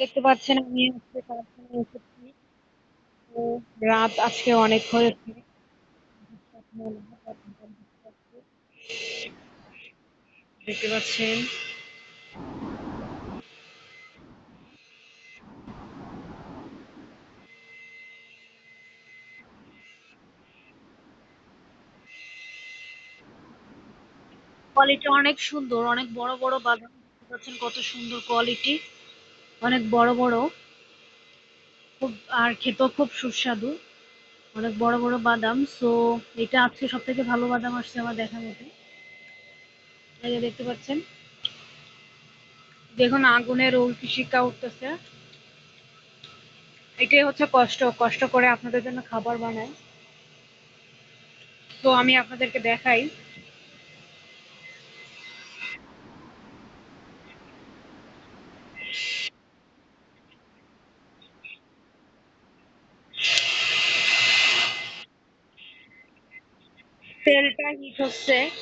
দেখতে পাচ্ছেন, আমি আজকে কারখানায় এসেছি। তো রাত আজকে অনেক হয়েছে। দেখতে পাচ্ছেন। কোয়ালিটি অনেক সুন্দর, অনেক বড় বড় বাদাম দেখতে পাচ্ছেন কত সুন্দর কোয়ালিটি অনেক বড় বড়, খুব, আর খেতেও খুব সুস্বাদু। অনেক বড় বড় বাদাম সো এটা আজকে সব থেকে ভালো বাদাম আসছে আমার দেখা মতে। দেখতে পাচ্ছেন। দেখুন, আগুনের উল্কি শিকা উঠতেছে। এটাই হচ্ছে কষ্ট কষ্ট করে আপনাদের জন্য খাবার বানাই। তো আমি আপনাদেরকে দেখাই। Celta y José